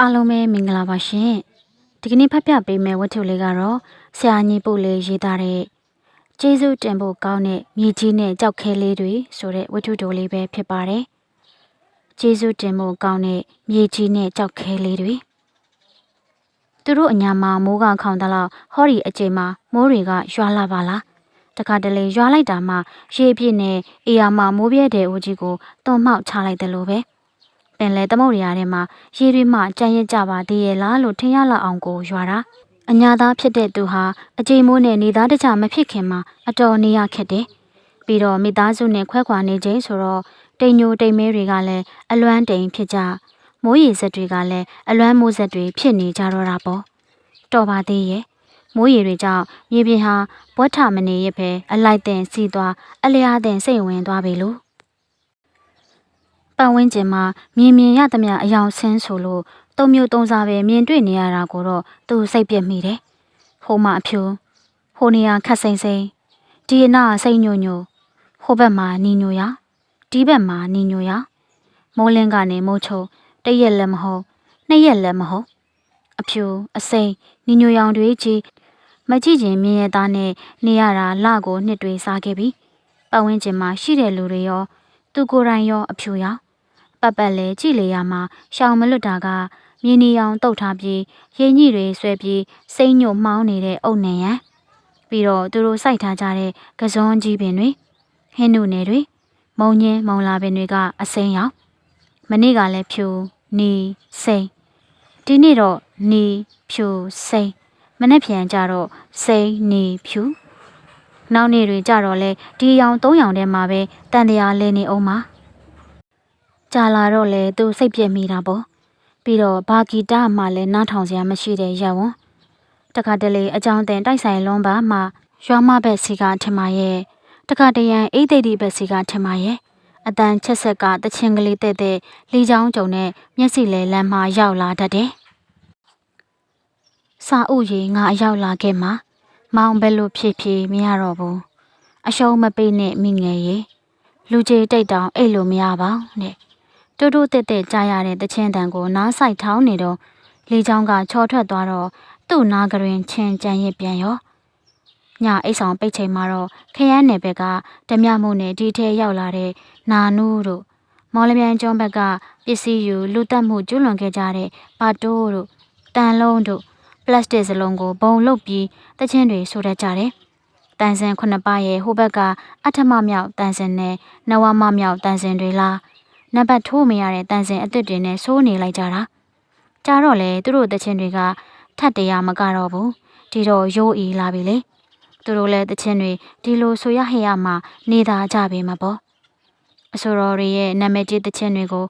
အားလုံးပဲမင်္ဂလာပါရှင်ဒီကနေ့ဖတ်ပြပေးမယ့်ဝတ္ထုလေးကတော့ဆရာညီပုတ်လေးရေးသားတဲ့ကျေးဇူးတင်ဖို့ကောင်းတဲ့မြေကြီးနဲ့ကြောက်ခဲလေးတွေဆိုတဲ့ဝတ္ထုတိုလေးပဲဖြစ်ပါတယ်ကျေးဇူးတင်ဖို့ကောင်းတဲ့မြေကြီးနဲ့ကြောက်ခဲလေးတွေသူတို့အညာမှာမိုးကခေါင်တလောက်ဟောဒီအချိန်မှာမိုးတွေကရွာလာပါလားတခါတလေရွာလိုက်တာမှရေပြည့်နဲ့အေယာမှာမိုးပြဲတဲ့ဦးကြီးကိုတွန်းမှောက်ချလိုက်တယ်လို့ပဲ ပင်လေသမုတ်ရထဲမှာရေတွေမှကြမ်းရစ်ကြပါသေးရဲ့လားလို့ထင်ရလောက်အောင်ကိုရွာတာအညာသားဖြစ်တဲ့သူဟာအချိန်မိုးနဲ့နေသားတကြမဖြစ်ခင်မှာအတော်နေရခက်တယ်ပြီးတော့မိသားစုနဲ့ခွဲခွာနေခြင်းဆိုတော့တိမ်ညိုတိမ်မဲတွေကလည်းအလွမ်းတိမ်ဖြစ်ကြမိုးရေစက်တွေကလည်းအလွမ်းမိုးစက်တွေဖြစ်နေကြတော့တာပေါ့တော်ပါသေးရဲ့မိုးရေတွေကြောင့်မြေပြင်ဟာဘွက်ထမနေရပဲအလိုက်တင်စီသွားအလျားတင်စိတ်ဝင်သွားပြီလို့ ပတ်ဝန်းကျင်မှာမြင်မြင်ရသမျှအယောင်ဆင်းဆိုလို့တုံမျိုးတုံစားပဲမြင်တွေ့နေရတာကိုတော့သူစိတ်ပြက်မိတယ်ဟိုမှာအဖြူဟိုနေရာခတ်စိမ့်စိမ့်ဒီအနာစိတ်ညိုညိုဟိုဘက်မှာနီညိုရဒီဘက်မှာနီညိုရမိုးလင်းကနေမိုးချုံတရက်လည်းမဟုတ်နှစ်ရက်လည်းမဟုတ်အဖြူအစိမ့်နီညိုရောင်တွေကြီးမကြည့်ချင်းမြင်ရသားနဲ့နေရတာလကိုနှစ်တွေစားခဲ့ပြီပတ်ဝန်းကျင်မှာရှိတဲ့လူတွေရော သူကိုယ်တိုင်ရောအဖြူရော ပတ်ပတ်လဲကြည့်လေရမှာရှောင်မလွတ်တာကမြင်းနီအောင်တုတ်ထားပြီးရင်ညိတွေဆွဲပြီးစိမ့်ညို့မှောင်းနေတဲ့အုတ်နေရန်ပြီးတော့သူတို့စိုက်ထားကြတဲ့ကစွန်ကြီးပင်တွေဟင်းနုနယ်တွေမုံညင်းမုံလာပင်တွေကအစိမ်းရောင်မနေ့ကလည်းဖြူနီစိမ့်ဒီနေ့တော့နီဖြူစိမ့်မနေ့ပြန်ကြတော့စိမ့်နီဖြူနောက်နေ့တွေကြတော့လဲဒီရောင်သုံးရောင်ထဲမှာပဲတန်တရားလဲနေအောင်ပါ ကြာလာတော့လေသူစိတ်ပြက်မိတာပေါ့ပြီးတော့ဘာဂီတာမှလည်းနားထောင်စရာမရှိတဲ့ရက်ဝန်တခါတလေအကြောင်းတင်တိုက်ဆိုင်လွန်းပါမှရွာမဘက်စီကထင်ပါရဲ့တခါတရံအိတ်သိတိဘက်စီကထင်ပါရဲ့အတန်ချက်ဆက်ကတချင်းကလေးတဲ့တဲ့လီချောင်းကြုံနဲ့မျက်စိလဲလမ်းမှာရောက်လာတတ်တယ်စာအုပ်ကြီးငါအရောက်လာခဲ့မှာမောင်ဘယ်လိုဖြစ်ဖြစ်မရတော့ဘူးအရှုံးမပေးနဲ့မိငယ်ရေလူကြီးတိတ်တောင်အဲ့လိုမရပါနဲ့ တူတူတက်တက်ကြားရတဲ့တချင်းတန်ကိုနားဆိုင်ထောင်းနေတော့လေချောင်းကချောထွက်သွားတော့သူ့နားကရင်ချင်းကြံရစ်ပြန်ရောညအိတ်ဆောင်ပိတ်ချိန်မှာတော့ခရမ်းနယ်ဘက်ကဓမြမှုနဲ့ဒီထဲရောက်လာတဲ့နာနူးတို့မော်လမြိုင်ကျွန်းဘက်ကပစ္စည်းယူလူတက်မှုကျွလွန်ခဲ့ကြတဲ့ပါတိုးတို့တန်လုံးတို့ပလတ်စတစ်စလုံးကိုဘုံလုတ်ပြီးတချင်းတွေဆိုတတ်ကြတယ်။တန်စင်ခုနှစ်ပါးရဲ့ဟိုဘက်ကအထမမြောက်တန်စင်နဲ့နဝမမြောက်တန်စင်တွေလား နံပါတ်ထိုးမရတဲ့တန်စင်အစ်စ်တွေနဲ့ဆိုးနေလိုက်ကြတာ။ကြာတော့လေသူတို့တချင်းတွေကထတ်တရားမကတော့ဘူး။ဒီတော့ရိုးအီလာပြီလေ။သူတို့လည်းတချင်းတွေဒီလိုဆိုရဟရမှနေသားကြပြီမှာပေါ့။အဆိုတော်တွေရဲ့နာမည်ကြီးတချင်းတွေကို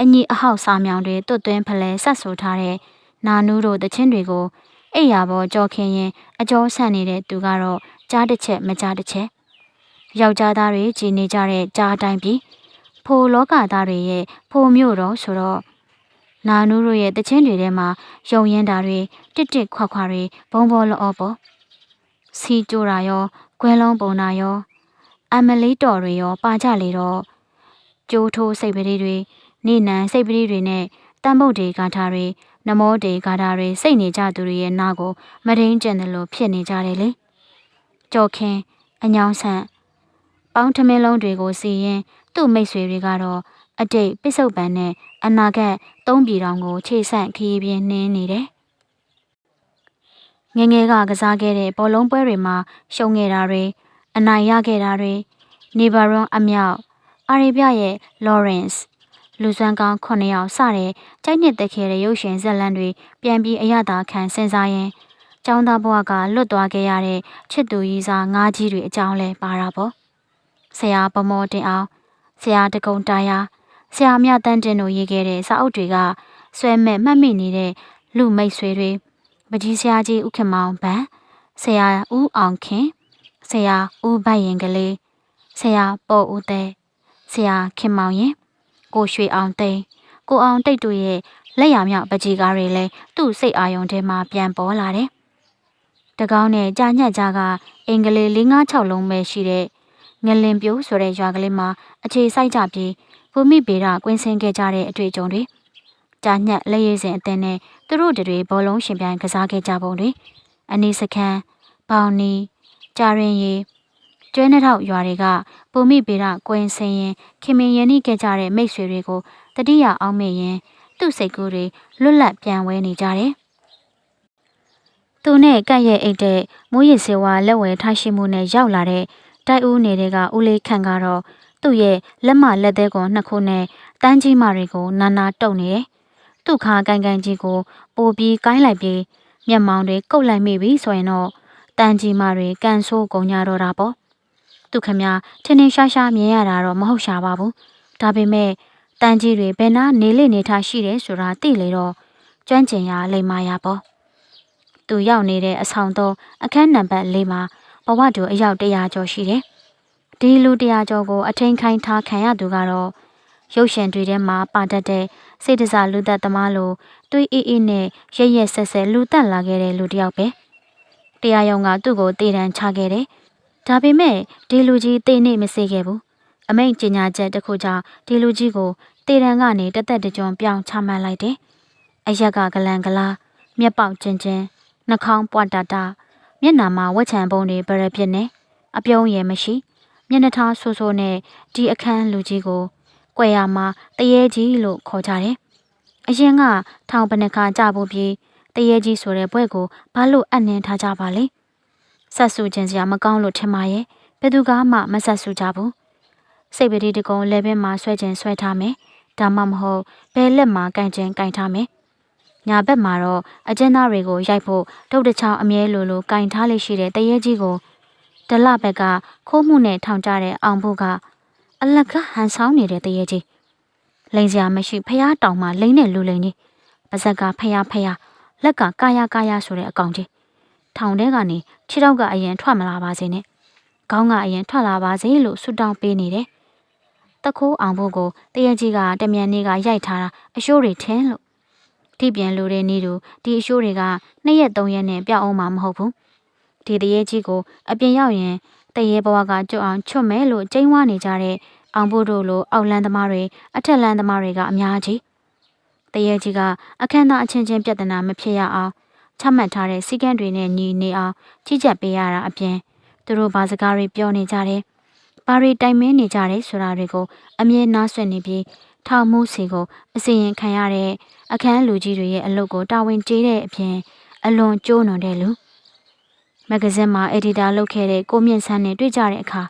အညီအဟောက်စာမြောင်တွေတွတ်သွင်းဖလဲဆက်ဆိုထားတဲ့နာနူးတို့တချင်းတွေကိုအိယာပေါ်ကြောခင်းရင်အကျော်ဆန့်နေတဲ့သူကတော့ကြားတစ်ချက်မကြားတစ်ချက်ယောက်ျားသားတွေကြည်နေကြတဲ့ကြားတိုင်းပြီး ဖိုလောကသားတွေရဲ့ဖိုမျိုးတော့ဆိုတော့နာနူးတို့ရဲ့တချင်းတွေထဲမှာယုံရင်တာတွေတစ်တစ်ခွာခွာတွေဘုံဘောလောပေါ်စီကြိုတာရောခွဲလုံးပုံတာရော အမလီတော်တွေရောပါကြလေတော့ကျိုးထိုးစိတ်ပရိတွေနေနံစိတ်ပရိတွေနဲ့တန်ပုတ်တွေကထားတွေနမောတေဂါထာတွေစိတ်နေကြသူတွေရဲ့နားကိုမရင်းကျင်တယ်လို့ဖြစ်နေကြတယ်လေကြော်ခင်းအညောင်းဆန့် ပေါင်းထမင်းလုံးတွေကိုစီရင်သူ့မိတ်ဆွေတွေကတော့အတိတ်ပစ္စုပန်နဲ့အနာဂတ်သုံးပြည်တော်ကိုခြေဆန့်ခရီးပြင်းနှင်းနေတယ်ငငယ်ကကစားခဲ့တဲ့ဘောလုံးပွဲတွေမှာရှုံးခဲ့တာတွေအနိုင်ရခဲ့တာတွေနေဘာရွန်အမြောက်အာရေဗျရဲ့ Lawrence လူစွမ်းကောင်း9ယောက်စတဲ့ကြိုက်နှစ်သက်ခဲ့တဲ့ရုပ်ရှင်ဇာတ်လမ်းတွေပြန်ပြီးအရသာခံစဉ်းစားရင်ကျောင်းသားဘဝကလွတ်သွားခဲ့ရတဲ့ချစ်သူကြီးစားငါးကြီးတွေအကြောင်းလဲပါတာပေါ့ ဆရာပမောတင်အောင်ဆရာတကုံတာယာဆရာမြတန်းတင်တို့ရေးခဲ့တဲ့စာအုပ်တွေကဆွဲမဲ့မှတ်မိနေတဲ့လူမိတ်ဆွေတွေပကြီးဆရာကြီးဥခင်မောင်ဗန်ဆရာဦးအောင်ခင်ဆရာဦးဘတ်ရင်ကလေးဆရာပေါ်ဦးတဲ့ဆရာခင်မောင်ရင်ကိုရွှေအောင်သိန်းကိုအောင်တိတ်တို့ရဲ့လက်ရမြောက်ပကြီးကားတွေလည်းသူ့စိတ်အာရုံထဲမှာပြန်ပေါ်လာတယ်။တကောင်းနဲ့ကြာညက်ကြားကအင်္ဂလိပ်၄၅6လုံးပဲရှိတဲ့ ငလင်ပြိုးဆိုတဲ့ရွာကလေးမှာအခြေစိုက်ကြပြီးဘူမိဗေဒကွင်းဆင်းခဲ့ကြတဲ့အတွေ့အကြုံတွေကြာညက်လက်ရည်စင်အသင်းနဲ့သူတို့တွေဘောလုံးရှင်ပြိုင်ကစားခဲ့ကြပုံတွေအနီးစခန်းပေါင်နီကြာရင်ရီကျွဲနှထောက်ရွာတွေကပုံမိပေရကွင်းစင်ရင်ခင်မင်ရန်နှိခဲ့ကြတဲ့မိတ်ဆွေတွေကိုတတိယအောင်မေ့ရင်သူ့စိတ်ကူးတွေလွတ်လပ်ပြန်ဝဲနေကြတယ်။သူနဲ့ကန့်ရဲ့အိတ်တဲ့မိုးရည်စေဝါလက်ဝဲထားရှိမှုနဲ့ရောက်လာတဲ့ တိုက်ဦးနေတဲ့ကဦးလေးခန့်ကတော့သူ့ရဲ့လက်မလက်သေးကွန်နှစ်ခုနဲ့တန်းကြီးမတွေကိုနာနာတုတ်နေတယ်။သူ့ခါကန်ကန်ကြီးကိုပိုပြီးကိုင်းလိုက်ပြီးမျက်မှောင်တွေကုတ်လိုက်မိပြီဆိုရင်တော့တန်းကြီးမတွေကန်ဆိုးကုန်ကြတော့တာပေါ့။သူခမထင်းထင်းရှားရှားမြင်ရတာတော့မဟုတ်ရှာပါဘူး။ဒါပေမဲ့တန်းကြီးတွေဘယ်နာနေလေနေထားရှိတယ်ဆိုတာသိလေတော့ကျွမ်းကျင်ရလိမ္မာရပေါ့။သူရောက်နေတဲ့အဆောင်တော့အခန်းနံပါတ်၄မှာ ဘဝတူအယောက်100ကျော်ရှိတယ်။ဒီလူ100ကျော်ကိုအထင်ခိုင်းထားခံရသူကတော့ရုပ်ရှင်တွေထဲမှာပါတတ်တဲ့စိတ်တစားလူသက်သမားလိုတွေးအေးအေးနဲ့ရရက်ဆက်ဆက်လူတက်လာခဲ့တဲ့လူတစ်ယောက်ပဲ။တရားရုံးကသူ့ကိုတေတံချခဲ့တယ်။ဒါပေမဲ့ဒီလူကြီးတေနေမစေခဲ့ဘူး။အမိန့်ကြေညာချက်တစ်ခုကြောင့်ဒီလူကြီးကိုတေတံကနေတသက်တကြွပြောင်းချမှတ်လိုက်တယ်။အရက်ကဂလန်ဂလားမျက်ပေါက်ကျင်ကျင်နှာခေါင်းပွားတာတာ မျက်နှာမှာဝက်ချံပုံတွေဗရပြစ်နေအပြုံးရယ်မရှိမျက်နှာထားဆိုးဆိုးနဲ့ဒီအခန်းလူကြီးကိုကွယ်ရမှာတရေကြီးလို့ခေါ်ကြတယ်။အရင်ကထောင်ပနခါကြဖို့ပြီးတရေကြီးဆိုတဲ့ဘွဲ့ကိုဘာလို့အနှင်းထားကြပါလဲ။ဆက်ဆူခြင်းစရာမကောင်းလို့ထင်ပါရဲ့။ဘယ်သူကမှမဆက်ဆူကြဘူး။စိတ်ပတိတကုံလဲဘင်းမှာဆွဲခြင်းဆွဲထားမယ်။ဒါမှမဟုတ်ဘဲလက်မှာကန်ခြင်းကန်ထားမယ်။ ညာဘက်မှာတော့အကျဉ်းသားတွေကိုရိုက်ဖို့ဒုတ်တချောင်းအမြဲလိုလိုကင်ထားလေးရှိတဲ့တရေကြီးကိုဒလဘက်ကခိုးမှုနဲ့ထောင်ကြတဲ့အောင်ဖို့ကအလကဟန်ဆောင်နေတဲ့တရေကြီးလိန်စရာမရှိဖះတောင်မှလိန်နဲ့လူလိန်ကြီးပါဇက်ကဖះဖះလက်ကကာယကာယဆိုတဲ့အကောင်ကြီးထောင်ထဲကနေခြေထောက်ကအရင်ထွက်မလာပါစေနဲ့ခေါင်းကအရင်ထွက်လာပါစေလို့ဆုတောင်းပေးနေတယ်တခိုးအောင်ဖို့ကိုတရေကြီးကတမြန်နေကရိုက်ထားတာအရှိုးတွေထင်းလို့ ဒီပြန်လူတွေနေတူဒီအရှိုးတွေကနှစ်ရက်သုံးရက်နဲ့ပြောက်အောင်မှာမဟုတ်ဘူးဒီတရေကြီးကိုအပြင်ရောက်ရင်တရေဘဝကကြွအောင်ချွတ်မယ်လို့ကျိန်းဝါနေကြတဲ့အောင်ဖို့တို့လိုအောက်လန်းသမားတွေအထက်လန်းသမားတွေကအများကြီးတရေကြီးကအခမ်းအနားအချင်းချင်းပြဿနာမဖြစ်ရအောင်ချမှတ်ထားတဲ့စီကံတွေနဲ့ညီနေအောင်ကြီးကြပ်ပေးရတာအပြင်သူတို့ဘာစကားတွေပြောနေကြတယ်ဘာတွေတိုင်မင်းနေကြတယ်ဆိုတာတွေကိုအမြဲနားဆွနေပြီး ထောင်မှုစီကိုအစီရင်ခံရတဲ့အခန်းလူကြီးတွေရဲ့အလုပ်ကိုတာဝန်ကျေးတဲ့အပြင်အလွန်ကျိုးနွန်တဲ့လူမဂ္ဂဇင်းမှာအက်ဒီတာလုပ်ခဲ့တဲ့ကိုမြင့်ဆန်းနဲ့တွေ့ကြတဲ့အခါ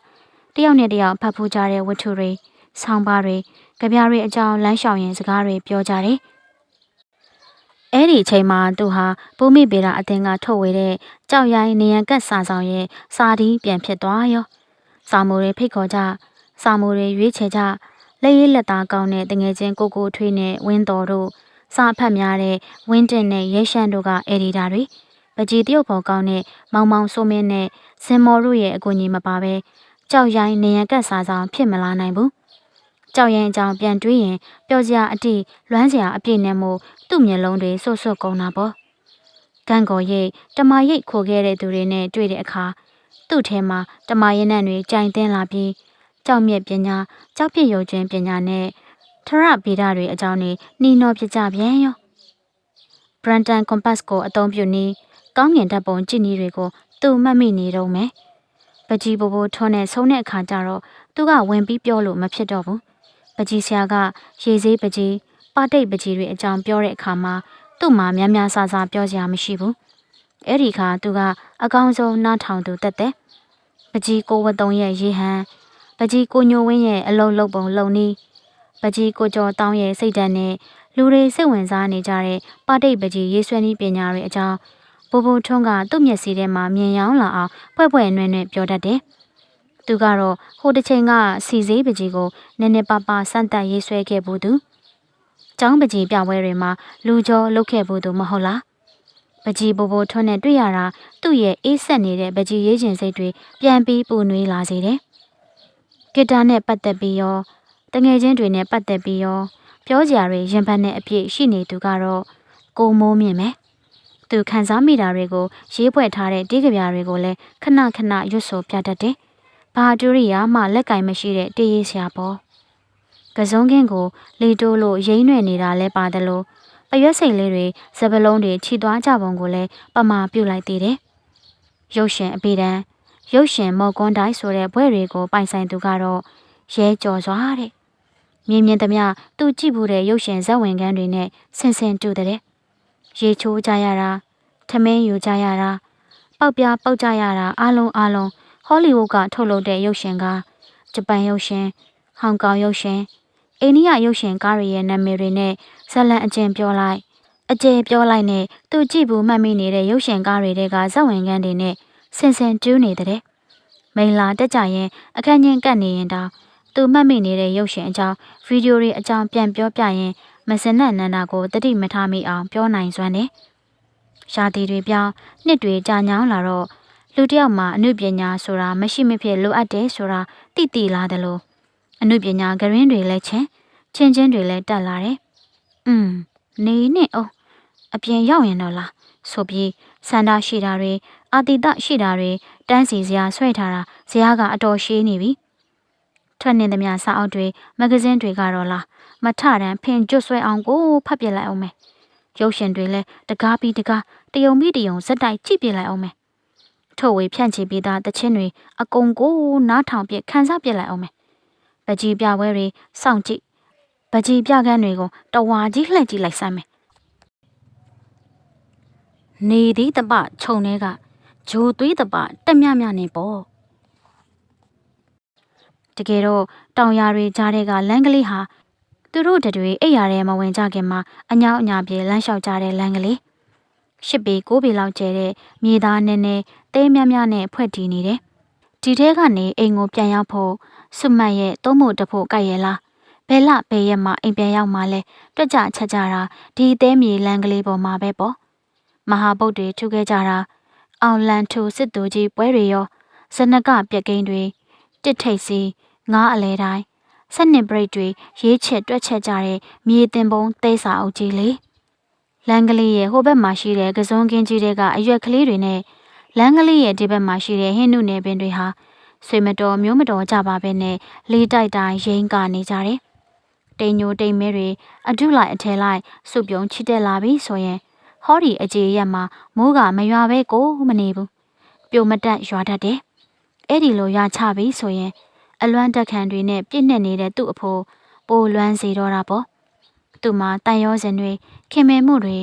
တယောက်နဲ့တယောက်ဖတ်ဖူးကြတဲ့ဝတ္ထုတွေဆောင်းပါးတွေကြပြားတွေအကြောင်းလမ်းလျှောက်ရင်စကားတွေပြောကြတယ်။အဲ့ဒီအချိန်မှာသူဟာဘူမိပေတာအတင်းကထုတ်ဝေတဲ့ကြောက်ရိုင်းနေရန်ကတ်စာဆောင်ရဲ့စာဒီပြန်ဖြစ်သွားရော။စာမိုးတွေဖိတ်ခေါ်ကြစာမိုးတွေရွေးချယ်ကြ လက်ရည်လက်သားကောင်းတဲ့တငယ်ချင်းကိုကိုထွေးနဲ့ဝင်းတော်တို့စာဖတ်များတဲ့ဝင်းတင်နဲ့ရဲရှမ်းတို့ကအက်ဒီတာတွေပကြီးတရုတ်ပေါ်ကောင်းတဲ့မောင်မောင်ဆိုမင်းနဲ့စင်မော်တို့ရဲ့အကူအညီမပါဘဲကြောက်ရိုင်းနေရန်ကတ်စားဆောင်ဖြစ်မလာနိုင်ဘူးကြောက်ရင်အကြောင်းပြန်တွေးရင်ပျော်စရာအတိလွမ်းစရာအပြည့်နဲ့မို့သူ့မျက်လုံးတွေဆွတ်ဆွတ်ကုန်တာပေါ့ကန့်ကော်ရိတ်တမရိတ်ခိုခဲ့တဲ့သူတွေနဲ့တွေ့တဲ့အခါသူ့ထဲမှာတမရင်နှံတွေကြိုင်တင်းလာပြီး ကြောက်မြက်ပညာကြောက်ပြစ်ရုံချင်းပညာနဲ့ထရဗေဒတွေအကြောင်းနေနှီးနှောဖြစ်ကြပြန်ရော Brandon Compass ကိုအသုံးပြုနည်းကောင်းငင်ဓာတ်ပုံကြည့်နည်းတွေကိုသူမှတ်မိနေတော့မယ်။ပကြီးဘိုးဘိုးထွန်းနဲ့ဆုံးတဲ့အခါကျတော့သူကဝင်ပြီးပြောလို့မဖြစ်တော့ဘူးပကြီးဆရာကရေစေးပကြီးပါတိတ်ပကြီးတွေအကြောင်းပြောတဲ့အခါမှာသူ့မှာများများဆဆပြောစရာမရှိဘူးအဲ့ဒီခါသူကအကောင်းဆုံးနားထောင်သူတက်တဲ့ပကြီးကိုဝတုံရဲ့ရေဟန် ပကြီးကိုညိုဝင်းရဲ့အလုံးလုံးပုံလုံနီးပကြီးကိုကျော်တောင်းရဲ့စိတ်ဓာတ်နဲ့လူတွေစိတ်ဝင်စားနေကြတဲ့ပါတိတ်ပကြီးရေးဆွဲနည်းပညာတွေအကြောင်းဘိုးဘိုထွန်းကသူ့မျက်စိထဲမှာမြင်ရောင်းလာအောင်ဖွဲ့ဖွဲ့နွဲ့နွဲ့ပြောတတ်တယ်။သူကတော့ဟိုတစ်ချိန်ကစီစည်းပကြီးကိုနည်းနည်းပါးပါးစမ်းတက်ရေးဆွဲခဲ့ဘူးသူ။ကျောင်းပကြီးပြပွဲတွေမှာလူကျော်လုပ်ခဲ့ဘူးသူမဟုတ်လား။ပကြီးဘိုးဘိုထွန်းနဲ့တွေ့ရတာသူ့ရဲ့အေးဆက်နေတဲ့ပကြီးရေးခြင်းစိတ်တွေပြန်ပြီးပူနွေးလာစေတယ်။ ဂီတာနဲ့ပတ်သက်ပြီးရောတငယ်ချင်းတွေနဲ့ပတ်သက်ပြီးရောပြောကြရတွေရင်ဘတ်နဲ့အပြည့်ရှိနေသူကတော့ကိုမိုးမြင့်မယ်သူခံစားမိတာတွေကိုရေးဖွဲ့ထားတဲ့တေးကြပြတွေကိုလည်းခဏခဏရွတ်ဆိုပြတတ်တယ်။ဘာဒူရီယာမှလက်ကင်မရှိတဲ့တေးရေးဆရာပေါ့။ကစုံကင်းကိုလေတိုးလို့ရိမ့်ရွယ်နေတာလဲပါတယ်လို့ရွက်စိတ်လေးတွေစပလုံးတွေခြိသွားကြပုံကိုလည်းပမာပြုတ်လိုက်သေးတယ်။ရုပ်ရှင်အပေတန်း ရုပ်ရှင်မော်ကွန်တိုင်းဆိုတဲ့ဘွဲတွေကိုပိုင်ဆိုင်သူကတော့ရဲကြော်စွာတဲ့။မြင်မြင်သမျှသူကြည့်ဘူးတဲ့ရုပ်ရှင်ဇက်ဝင်ကန်းတွေနဲ့ဆင်ဆင်တူတဲ့။ရေချိုးကြရတာထမင်းယူကြရတာပေါက်ပြားပေါက်ကြရတာအလုံးအလုံးဟောလီဝုဒ်ကထုတ်လုပ်တဲ့ရုပ်ရှင်ကဂျပန်ရုပ်ရှင်ဟောင်ကောင်ရုပ်ရှင်အိန္ဒိယရုပ်ရှင်ကားတွေရဲ့နာမည်တွေနဲ့ဇက်လန်အကျဉ်ပြောလိုက်အကျယ်ပြောလိုက်နဲ့သူကြည့်ဘူးမှတ်မိနေတဲ့ရုပ်ရှင်ကားတွေကဇက်ဝင်ကန်းတွေနဲ့ ဆင်ဆင်ကျူးနေတဲ့မိန်လာတက်ကြရင်အခန်းချင်းကပ်နေရင်တောင်သူမှတ်မိနေတဲ့ရုပ်ရှင်အကြောင်းဗီဒီယိုတွေအကြောင်းပြန်ပြောပြရင်မစနက်နန္ဒာကိုတတိမထားမိအောင်ပြောနိုင်စွမ်းတယ်။ရှားတီတွေပြောင်းနှစ်တွေကြာညောင်းလာတော့လူတစ်ယောက်မှာအမှုပညာဆိုတာမရှိမဖြစ်လိုအပ်တယ်ဆိုတာသိသိလာတယ်လို့အမှုပညာဂရင်းတွေလည်းချင်းချင်းချင်းတွေလည်းတက်လာတယ်။อืมနေနဲ့အော် အပြင်ရောက်ရင်တော့လားဆိုပြီးစန္ဒရှိတာတွေအာတိတရှိတာတွေတန်းစီစရာဆွဲထားတာဇရာကအတော်ရှိနေပြီ။ထွက်နေသမျှစာအုပ်တွေမဂဇင်းတွေကတော့လားမထတန်းဖင်ကျွတ်ဆွဲအောင်ကိုဖတ်ပြလိုက်အောင်မယ်။ရုပ်ရှင်တွေလည်းတကားပြီးတကားတယုံပြီးတယုံဇက်တိုက်ကြည့်ပြလိုက်အောင်မယ်။ထုတ်ဝေဖြန့်ချီပြီးသားတခြင်းတွေအကုန်ကိုနားထောင်ပြခန်းစားပြလိုက်အောင်မယ်။ပကြီးပြပွဲတွေစောင့်ကြည့်ပကြီးပြကန်းတွေကိုတဝါကြီးလှည့်ကြည့်လိုက်စမ်းမယ်။ နေသည်တပခြုံထဲကဂျိုသွေးတပတက်မြမြနေပေါ့။တကယ်တော့တောင်ယာတွေကြားတဲ့ကလမ်းကလေးဟာသူတို့တတွေအိပ်ရာထဲမဝင်ကြခင်မှာအညောင်းအညာပြေလမ်းလျှောက်ကြတဲ့လမ်းကလေးရှစ်ပေကိုးပေလောက်ကျဲတဲ့မြေသားနဲ့နဲ့တဲမြမြနဲ့ဖွဲ့တည်နေတယ်။ဒီထဲကနေအိမ်ကိုပြန်ရောက်ဖို့စွမတ်ရဲ့သုံးဖို့တဖို့ကြိုက်ရလားဘဲလဘဲရက်မှာအိမ်ပြန်ရောက်မှလဲတွက်ကြချက်ကြတာဒီတဲမြေလမ်းကလေးပေါ်မှာပဲပေါ့ မဟာဗုဒ္ဓတွေထုခဲ့ကြတာအောင်လန်ထူစစ်သူကြီးပွဲတွေရောဇနကပြက်ကိန်းတွေတစ်ထိတ်စီငားအလဲတိုင်းစနစ်ပရိတ်တွေရေးချက်တွက်ချက်ကြတဲ့မြေတင်ပုံသဲစာအုပ်ကြီးလေလမ်းကလေးရဲ့ဟိုဘက်မှာရှိတဲ့ကစုံကင်းကြီးတွေကအရွက်ကလေးတွေနဲ့လမ်းကလေးရဲ့ဒီဘက်မှာရှိတဲ့ဟင်းနုနယ်ပင်တွေဟာဆွေမတော်မျိုးမတော်ကြပါပဲနဲ့လေးတိုက်တိုင်းရိမ့်ကနေကြတယ်တိမ်ညိုတိမ်မဲတွေအထုလိုက်အထဲလိုက်စုပြုံချစ်တက်လာပြီဆိုရင် ဟောဒီအကြေရက်မှာမိုးကမရွာပဲကိုမနေဘူးပြိုမတက်ရွာတတ်တယ်အဲ့ဒီလိုရွာချပြီဆိုရင် အလွမ်းတက်ခံတွေနဲ့ပြည့်နှက်နေတဲ့သူ့အဖိုးပိုလွမ်းစေတော့တာပေါ့သူ့မှာတန်ရောစင်တွေခင်မင်မှုတွေ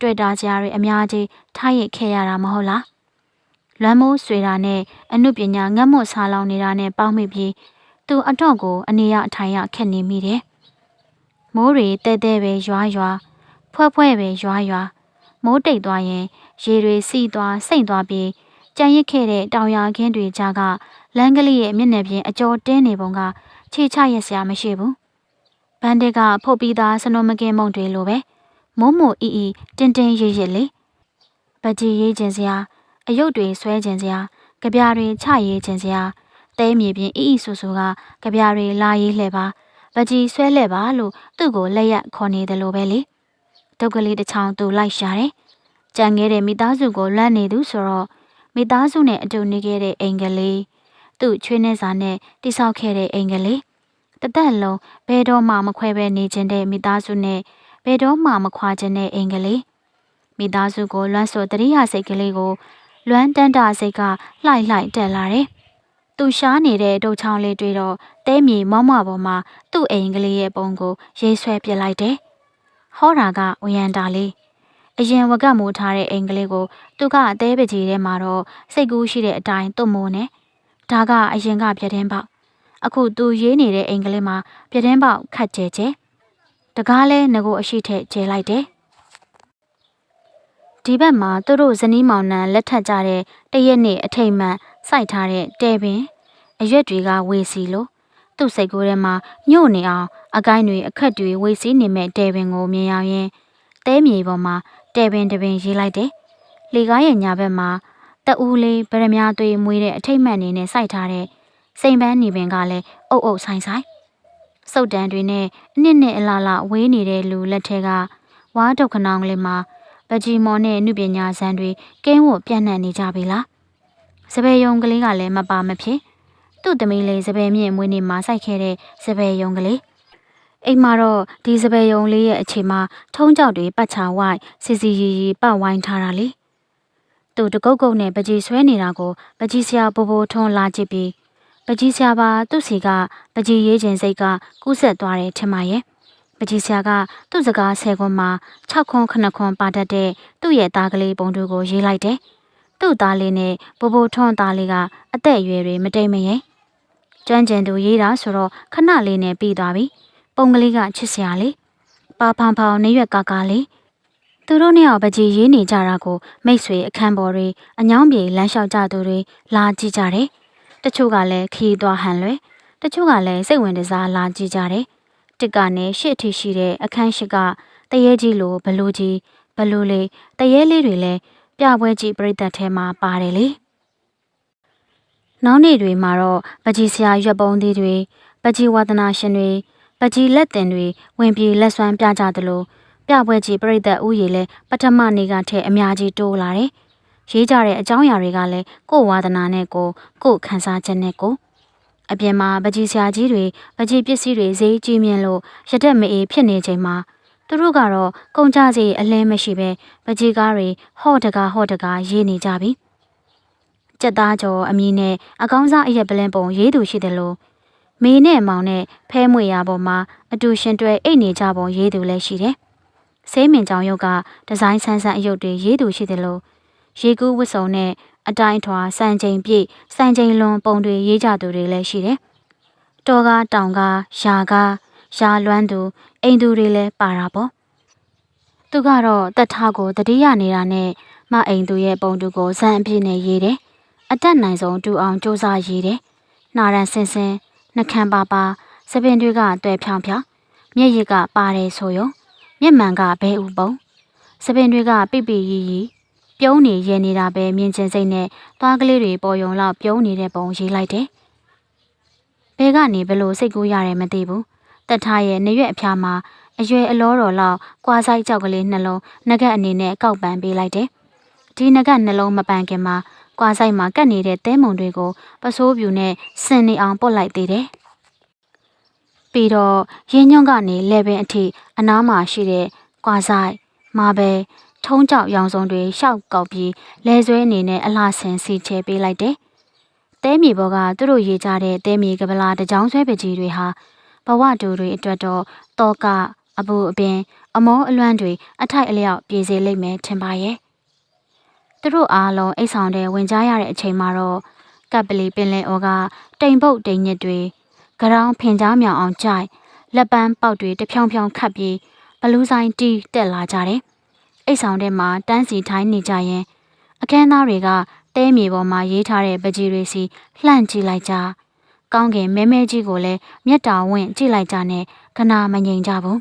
တွေ့တာကြားတွေအများကြီးထားရခဲ့ရတာမဟုတ်လားလွမ်းမိုးဆွေတာနဲ့အမှုပညာငတ်မွတ်ဆာလောင်နေတာနဲ့ပေါင်းမိပြီးသူအတော့ကိုအနေရအထိုင်ရခက်နေမိတယ်မိုးတွေတဲတဲပဲရွာရွာဖွဲ့ဖွဲ့ပဲရွာရွာ မိုးတိတ်သွားရင်ရေတွေစီးသွားစိမ့်သွားပြီးကြံရစ်ခဲ့တဲ့တောင်ရခင်းတွေကြားကလမ်းကလေးရဲ့မျက်နှာပြင်အကျော်တင်းနေပုံကခြေချရက်စရာမရှိဘူး။ဘန်တစ်ကဖုတ်ပြီးသားစနုံမကင်းမုံတွေလိုပဲမုံမို့အီအီတင်းတင်းရစ်ရစ်လေ။ပကြီးရေးခြင်းစရာအယုတ်တွေဆွဲခြင်းစရာကြပြားတွေချရေးခြင်းစရာတဲမြေပြင်အီအီဆူဆူကကြပြားတွေလာရေးလှဲ့ပါပကြီးဆွဲလှဲ့ပါလို့သူ့ကိုလက်ရက်ခေါ်နေတယ်လို့ပဲလေ။ ဒုက္ကလေးတစ်ချောင်းသူလိုက်ရှာတယ်။ကြံခဲ့တဲ့မိသားစုကိုလန့်နေသူဆိုတော့မိသားစုနဲ့အတူနေခဲ့တဲ့အိမ်ကလေးသူ့ချွေးနှဲစာနဲ့တိဆောက်ခဲ့တဲ့အိမ်ကလေးတသက်လုံးဘယ်တော့မှမခွဲပဲနေခြင်းတဲ့မိသားစုနဲ့ဘယ်တော့မှမခွာခြင်းတဲ့အိမ်ကလေးမိသားစုကိုလွမ်းဆိုတရိယာစိတ်ကလေးကို လွမ်းတန်းတာစိတ်ကလှိုက်လှိုက်တက်လာတယ်။သူရှားနေတဲ့ဒုတ်ချောင်းလေးတွေ့တော့တဲမြေမောင်းမပေါ်မှာသူ့အိမ်ကလေးရဲ့ပုံကိုရေးဆွဲပစ်လိုက်တယ်။ ဟောတာကဝရန်တာလေးအရင်ဝကမိုးထားတဲ့အိမ်ကလေးကိုသူကအသေးပကြီးထဲမှာတော့စိတ်ကူးရှိတဲ့အတိုင်းသွတ်မိုးနေဒါကအရင်ကပြတင်းပေါက်အခုသူရေးနေတဲ့အိမ်ကလေးမှာပြတင်းပေါက်ခတ်ကျဲကျဲတကားလဲငကိုအရှိထက်ကျဲလိုက်တယ်ဒီဘက်မှာသူတို့ဇနီးမောင်နှံလက်ထပ်ကြတဲ့တရက်နေ့အထိတ်မှန်စိုက်ထားတဲ့တဲပင်အရွက်တွေကဝေစီလို့သူ့စိတ်ကူးထဲမှာညှို့နေအောင် အကိုင်းတွေအခက်တွေဝေစီနေမဲ့တဲပင်ကိုမြင်ရရင်တဲမြေပေါ်မှာတဲပင်တပင်ရေးလိုက်တယ်လေကားရဲ့ညာဘက်မှာတအူးလေးဗရမ ्या သွေးမွေးတဲ့အထိတ်မှန်နေနဲ့စိုက်ထားတဲ့စိန်ပန်းနေပင်ကလည်းအုပ်အုပ်ဆိုင်ဆိုင်စုတ်တန်တွေနဲ့အနစ်နဲ့အလားလားဝေးနေတဲ့လူလက်ထက်ကဝါဒုက္ခနောင်လေးမှာပကြီးမော်နဲ့နုပညာဇန်တွေကင်းဝတ်ပြန့်နှံ့နေကြပြီလားစပယ်ယုံကလေးကလည်းမပါမဖြစ်သူ့သမီးလေးစပယ်မြင့်မွေးနေမှာစိုက်ခဲ့တဲ့စပယ်ယုံကလေး အိမ်မှာတော့ဒီစပယ်ယုံလေးရဲ့အခြေမှာထုံးကြောက်တွေပတ်ချာဝိုက်စီစီရီရီပတ်ဝိုင်းထားတာလေသူတကုတ်ကုတ်နဲ့ပကြီးဆွဲနေတာကိုပကြီးဆရာဘိုးဘိုထွန်းလာကြည့်ပြီးပကြီးဆရာပါသူ့စီကပကြီးရေးခြင်းစိတ်ကကူးဆက်သွားတယ်ထင်ပါရဲ့ပကြီးဆရာကသူ့စကားဆယ်ခွန်းမှာ6ခွန်း9ခွန်းပါတတ်တဲ့သူ့ရဲ့သားကလေးပုံတို့ကိုရေးလိုက်တယ်သူ့သားလေးနဲ့ဘိုးဘိုထွန်းသားလေးကအသက်အရွယ်တွေမတိမ်မယိမ်ကျွမ်းကျင်သူရေးတာဆိုတော့ခဏလေးနဲ့ပြီးသွားပြီ ပုံကလေးကချစ်စရာလေးပါဖောင်ဖောင်နေရွက်ကကားလေးသူတို့နှစ်ယောက်ပကြီးရေးနေကြတာကိုမိတ်ဆွေအခန်းပေါ်တွေအညောင်းပြေလမ်းလျှောက်ကြသူတွေလာကြည့်ကြတယ်တချို့ကလည်းခီးသွားဟန်လွယ်တချို့ကလည်းစိတ်ဝင်တစားလာကြည့်ကြတယ်တစ်ကနေရှစ်အထိရှိတဲ့အခန်းရှိကတရေကြီးလိုဘလူကြီးဘလူလေးတရေလေးတွေလည်းပြပွဲကြီးပြိသက်ထဲမှာပါတယ်လေနောက်နေ့တွေမှာတော့ပကြီးဆရာရွက်ပုံးသေးတွေပကြီးဝါသနာရှင်တွေ ပကြီးလက်တင်တွေဝင်ပြေလက်ဆွမ်းပြကြသလိုပြပွဲကြီးပြိသက်ဥယေလည်းပထမနေ့ကထက်အများကြီးတိုးလာတယ်ရေးကြတဲ့အကြောင်းအရာတွေကလည်းကို့ဝါသနာနဲ့ကိုကို့ခန်းစားချက်နဲ့ကိုအပြင်မှာပကြီးဆရာကြီးတွေပကြီးပစ္စည်းတွေဈေးကြီးမြင့်လို့ရတက်မအေးဖြစ်နေချိန်မှာသူတို့ကတော့ကုန်ကြစီအလင်းမရှိပဲပကြီးကားတွေဟော့တကားဟော့တကားရေးနေကြပြီကြက်သားကျော်အမီနဲ့အကောင်းစားအရက်ပလင်းပုံရေးသူရှိတယ်လို့ မေနဲ့မောင်နဲ့ဖဲမွေရပေါ်မှာအတူရှင်တွဲအိတ်နေကြပုံရေးသူလည်းရှိတယ်။ဆေးမင်ကြောင်ရုပ်ကဒီဇိုင်းဆန်းဆန်းအယုတ်တွေရေးသူရှိတယ်လို့ရေကူးဝတ်စုံနဲ့အတိုင်းထွာစံချိန်ပြည့်စံချိန်လွန်ပုံတွေရေးကြသူတွေလည်းရှိတယ်။တော်ကားတောင်ကားရာကားရာလွမ်းသူအိမ်သူတွေလည်းပါတာပေါ့။သူကတော့တက်ထားကိုတတိယနေတာနဲ့မအိမ်သူရဲ့ပုံတူကိုဇန်အပြည့်နဲ့ရေးတယ်။အတက်နိုင်ဆုံးတူအောင်စ조사ရေးတယ်။နာရန်စင်စင် နှခမ်းပါပါစပင်တွေကတွဲဖြောင်ဖြောင်မျက်ရည်ကပါတယ်ဆိုယုံမျက်မှန်ကဘဲဥပုံစပင်တွေကပိပိရီရီပြုံးနေရနေတာပဲမြင်ချင်းစိတ်နဲ့သွားကလေးတွေပေါ်ယုံလောက်ပြုံးနေတဲ့ပုံရေးလိုက်တယ်။ဘဲကနေဘလို့စိတ်ကူးရတယ်မသိဘူး။တက်ထားရဲ့နေရွက်အဖျားမှာအရွယ်အလောတော်လောက်ကွာဆိုင်ကြောက်ကလေးနှလုံးငကက်အနေနဲ့ကောက်ပန်းပေးလိုက်တယ်။ဒီငကက်နှလုံးမပန်ခင်မှာ ကွာဆိုင်မှာကတ်နေတဲ့တဲမုံတွေကိုပစိုးပြူနဲ့ဆင်နေအောင်ပုတ်လိုက်သေးတယ်။ပြီးတော့ရင်းညွန့်ကနေလေပင်အထိအနားမှာရှိတဲ့ကွာဆိုင်မာဘဲထုံးကြောက်ရောင်စုံတွေရှောက်ကောက်ပြီးလဲဆွဲအနေနဲ့အလှဆင်စီချဲပေးလိုက်တယ်။တဲမြေဘောကသူတို့ရေးကြတဲ့တဲမြေကပလာတကြောင်ဆွဲပကြီးတွေဟာဘဝတူတွေအတွက်တော့တောကအပူအပင် အမောအလွမ်းတွေအထိုက်အလျောက်ပြေစေလိမ့်မယ်ထင်ပါရဲ့။ သူတို့အားလုံးအိတ်ဆောင်တဲ့ဝင်ကြရတဲ့အချိန်မှာတော့ကပ်ပလီပင်လယ်အော်ကတိမ်ပုတ်တိမ်ညစ်တွေဂရောင်းဖင်ကြားမြောင်အောင်ကြိုက်လက်ပန်းပေါက်တွေတဖြောင်ဖြောင်ခတ်ပြီးဘလူးဆိုင်တီးတက်လာကြတယ်။အိတ်ဆောင်ထဲမှာတန်းစီထိုင်းနေကြရင်အခန်းသားတွေကတဲမြေပေါ်မှာရေးထားတဲ့ပကြီးတွေစီလှန့်ကြည့်လိုက်ကြ။ကောင်းကင်မဲမဲကြီးကိုလည်းမျက်တာဝင့်ကြည့်လိုက်ကြနဲ့ခနာမငြိမ်ကြဘူး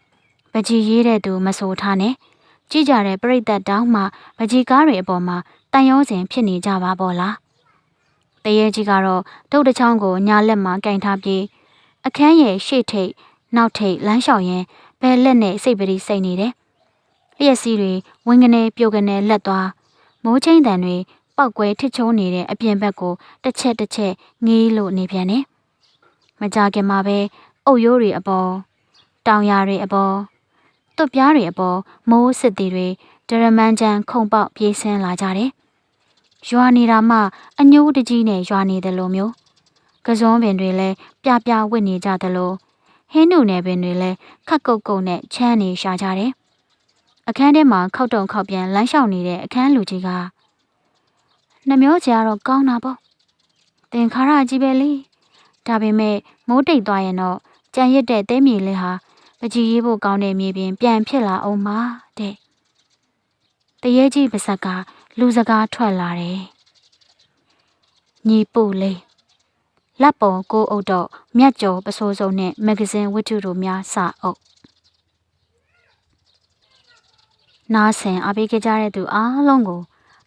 ။ပကြီးရေးတဲ့သူမဆိုထားနဲ့ ကြည့်ကြတဲ့ပြိတ္တတောင်းမှပကြီးကားတွေအပေါ်မှာတန်ရောစဉ်ဖြစ်နေကြပါပေါ့လား။တရေကြီးကတော့တုတ်တချောင်းကိုညာလက်မှာကင်ထားပြီးအခန်းရဲ့ရှေ့ထိပ်နောက်ထိပ်လမ်းလျှောက်ရင်ဘဲလက်နဲ့စိတ်ပရိစိတ်နေတယ်။လျက်စီးတွေဝင်းကနေပြုတ်ကနေလက်သွားမိုးချင်းတန်တွေပောက်ကွဲထစ်ချုံးနေတဲ့အပြင်ဘက်ကိုတစ်ချက်တစ်ချက်ငေးလို့နေပြန်တယ်။မကြခင်မှာပဲအုတ်ရိုးတွေအပေါ်တောင်ယာတွေအပေါ် တွပြားတွေအပေါ်မိုးစစ်တီတွေဒရမန်ချန်ခုံပေါက်ပြေးဆင်းလာကြတယ်။ရွာနေတာမှအညိုးတကြီးနဲ့ရွာနေတယ်လို့မျိုးကစုံပင်တွေလည်းပြပြဝစ်နေကြတယ်လို့ဟင်းနုနယ်ပင်တွေလည်းခက်ကုတ်ကုတ်နဲ့ချမ်းနေရှာကြတယ်။အခန်းထဲမှာခောက်တုံခောက်ပြန်လမ်းလျှောက်နေတဲ့အခန်းလူကြီးကနှမျောချကတော့ကောင်းတာပေါ့။သင်္ခါရကြီးပဲလေ။ဒါပေမဲ့မိုးတိတ်သွားရင်တော့ကြံရစ်တဲ့တဲမြေလေးဟာ ပကြီးရေးဖို့ကောင်းတဲ့မြေပြင်ပြန်ဖြစ်လာအောင်ပါတဲ့။တရေကြီးပါဇက်ကလူစကားထွက်လာတယ်။ညီပူလေးလက်ပုံကိုအုပ်တော့မြတ်ကျော်ပစိုးစုံနဲ့မဂ္ဂဇင်းဝတ္ထုတို့များစအုပ်နားဆင်အားပေးကြတဲ့သူအားလုံးကို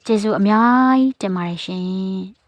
ကျေးဇူးအများကြီးတင်ပါတယ်ရှင်